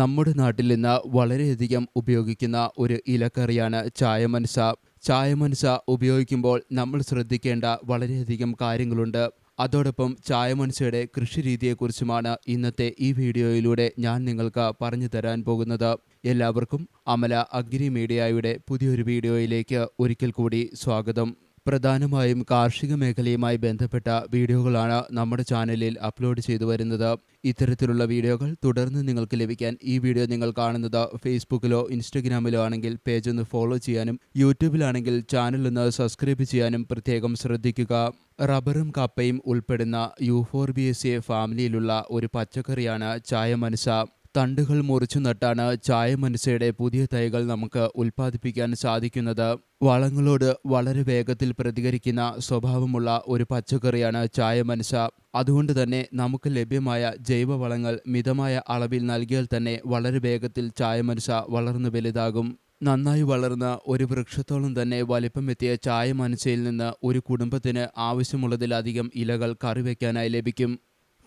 നമ്മുടെ നാട്ടിൽ ഇന്ന് വളരെയധികം ഉപയോഗിക്കുന്ന ഒരു ഇലക്കറിയാണ് ചായമൻസ. ചായമൻസ ഉപയോഗിക്കുമ്പോൾ നമ്മൾ ശ്രദ്ധിക്കേണ്ട വളരെയധികം കാര്യങ്ങളുണ്ട്. അതോടൊപ്പം ചായമൻസയുടെ കൃഷി രീതിയെക്കുറിച്ചുമാണ് ഇന്നത്തെ ഈ വീഡിയോയിലൂടെ ഞാൻ നിങ്ങൾക്ക് പറഞ്ഞു തരാൻ പോകുന്നത്. എല്ലാവർക്കും അമല അഗ്രി മീഡിയയുടെ പുതിയൊരു വീഡിയോയിലേക്ക് ഒരിക്കൽ കൂടി സ്വാഗതം. പ്രധാനമായും കാർഷിക മേഖലയുമായി ബന്ധപ്പെട്ട വീഡിയോകളാണ് നമ്മുടെ ചാനലിൽ അപ്ലോഡ് ചെയ്തു വരുന്നത്. ഇത്തരത്തിലുള്ള വീഡിയോകൾ തുടർന്ന് നിങ്ങൾക്ക് ലഭിക്കാൻ ഈ വീഡിയോ നിങ്ങൾ കാണുന്നത് ഫേസ്ബുക്കിലോ ഇൻസ്റ്റഗ്രാമിലോ ആണെങ്കിൽ പേജ് ഒന്ന് ഫോളോ ചെയ്യാനും യൂട്യൂബിലാണെങ്കിൽ ചാനൽ ഒന്ന് സബ്സ്ക്രൈബ് ചെയ്യാനും പ്രത്യേകം ശ്രദ്ധിക്കുക. റബ്ബറും കപ്പയും ഉൾപ്പെടുന്ന യൂഫോർബിയസിയെ ഫാമിലിയിലുള്ള ഒരു പച്ചക്കറിയാണ് ചായ മനസ തണ്ടുകൾ മുറിച്ചു നട്ടാണ് ചായ മനസയുടെ പുതിയ തൈകൾ നമുക്ക് ഉൽപ്പാദിപ്പിക്കാൻ സാധിക്കുന്നത്. വളങ്ങളോട് വളരെ വേഗത്തിൽ പ്രതികരിക്കുന്ന സ്വഭാവമുള്ള ഒരു പച്ചക്കറിയാണ് ചായമനസ അതുകൊണ്ട് തന്നെ നമുക്ക് ലഭ്യമായ ജൈവവളങ്ങൾ മിതമായ അളവിൽ നൽകിയാൽ തന്നെ വളരെ വേഗത്തിൽ ചായമനസ വളർന്നു വലുതാകും. നന്നായി വളർന്ന ഒരു വൃക്ഷത്തോളം തന്നെ വലിപ്പമെത്തിയ ചായ മനസയിൽ നിന്ന് ഒരു കുടുംബത്തിന് ആവശ്യമുള്ളതിലധികം ഇലകൾ കറിവെക്കാനായി ലഭിക്കും.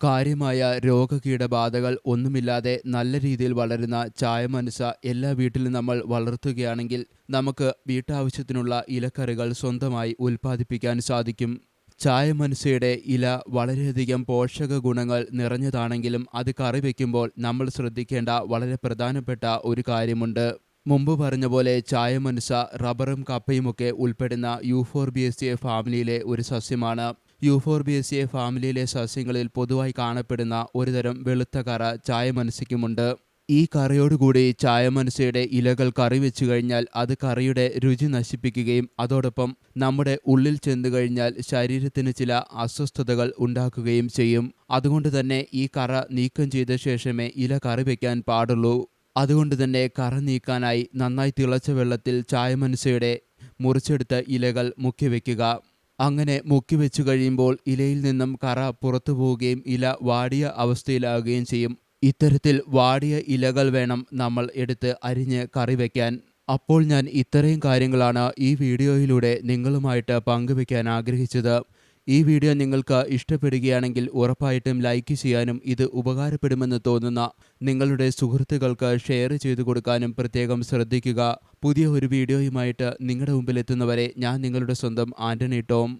കാര്യമായ രോഗകീടബാധകൾ ഒന്നുമില്ലാതെ നല്ല രീതിയിൽ വളരുന്ന ചായമനുസ എല്ലാ വീട്ടിലും നമ്മൾ വളർത്തുകയാണെങ്കിൽ നമുക്ക് വീട്ടാവശ്യത്തിനുള്ള ഇലക്കറികൾ സ്വന്തമായി ഉൽപ്പാദിപ്പിക്കാൻ സാധിക്കും. ചായമനുസയുടെ ഇല വളരെയധികം പോഷക ഗുണങ്ങൾ നിറഞ്ഞതാണെങ്കിലും അത് കറി വയ്ക്കുമ്പോൾ നമ്മൾ ശ്രദ്ധിക്കേണ്ട വളരെ പ്രധാനപ്പെട്ട ഒരു കാര്യമുണ്ട്. മുമ്പ് പറഞ്ഞ പോലെ ചായമനുസ റബ്ബറും കപ്പയുമൊക്കെ ഉൾപ്പെടുന്ന യൂഫോർബിയസിയെ ഫാമിലിയിലെ ഒരു സസ്യമാണ്. യൂഫോർബിയസിയെ ഫാമിലിയിലെ സസ്യങ്ങളിൽ പൊതുവായി കാണപ്പെടുന്ന ഒരുതരം വെളുത്ത കറ ചായമനസിക്കുമുണ്ട് ഈ കറിയോടുകൂടി ചായമനസയുടെ ഇലകൾ കറി വെച്ചു കഴിഞ്ഞാൽ അത് കറിയുടെ രുചി നശിപ്പിക്കുകയും അതോടൊപ്പം നമ്മുടെ ഉള്ളിൽ ചെന്നു കഴിഞ്ഞാൽ ശരീരത്തിന് ചില അസ്വസ്ഥതകൾ ഉണ്ടാക്കുകയും ചെയ്യും. അതുകൊണ്ട് തന്നെ ഈ കറ നീക്കം ചെയ്ത ശേഷമേ ഇല കറി വയ്ക്കാൻ പാടുള്ളൂ. അതുകൊണ്ട് തന്നെ കറ നീക്കാനായി നന്നായി തിളച്ച വെള്ളത്തിൽ ചായമനസയുടെ മുറിച്ചെടുത്ത ഇലകൾ മുക്കി വയ്ക്കുക അങ്ങനെ മുക്കി വെച്ചു കഴിയുമ്പോൾ ഇലയിൽ നിന്നും കറ പുറത്തു പോവുകയും ഇല വാടിയ അവസ്ഥയിലാകുകയും ചെയ്യും. ഇത്തരത്തിൽ വാടിയ ഇലകൾ വേണം നമ്മൾ എടുത്ത് അരിഞ്ഞ് കറി വയ്ക്കാൻ അപ്പോൾ ഞാൻ ഇത്രയും കാര്യങ്ങളാണ് ഈ വീഡിയോയിലൂടെ നിങ്ങളുമായിട്ട് പങ്കുവയ്ക്കാൻ ആഗ്രഹിച്ചത്. ഈ വീഡിയോ നിങ്ങൾക്ക് ഇഷ്ടപ്പെടുകയാണെങ്കിൽ ഉറപ്പായിട്ടും ലൈക്ക് ചെയ്യാനും ഇത് ഉപകാരപ്പെടുമെന്ന് തോന്നുന്ന നിങ്ങളുടെ സുഹൃത്തുക്കൾക്ക് ഷെയർ ചെയ്തു കൊടുക്കാനും പ്രത്യേകം ശ്രദ്ധിക്കുക. പുതിയ ഒരു വീഡിയോയുമായിട്ട് നിങ്ങളുടെ മുമ്പിൽ എത്തുന്നവരെ ഞാൻ നിങ്ങളുടെ സ്വന്തം ആന്റണി ടോം.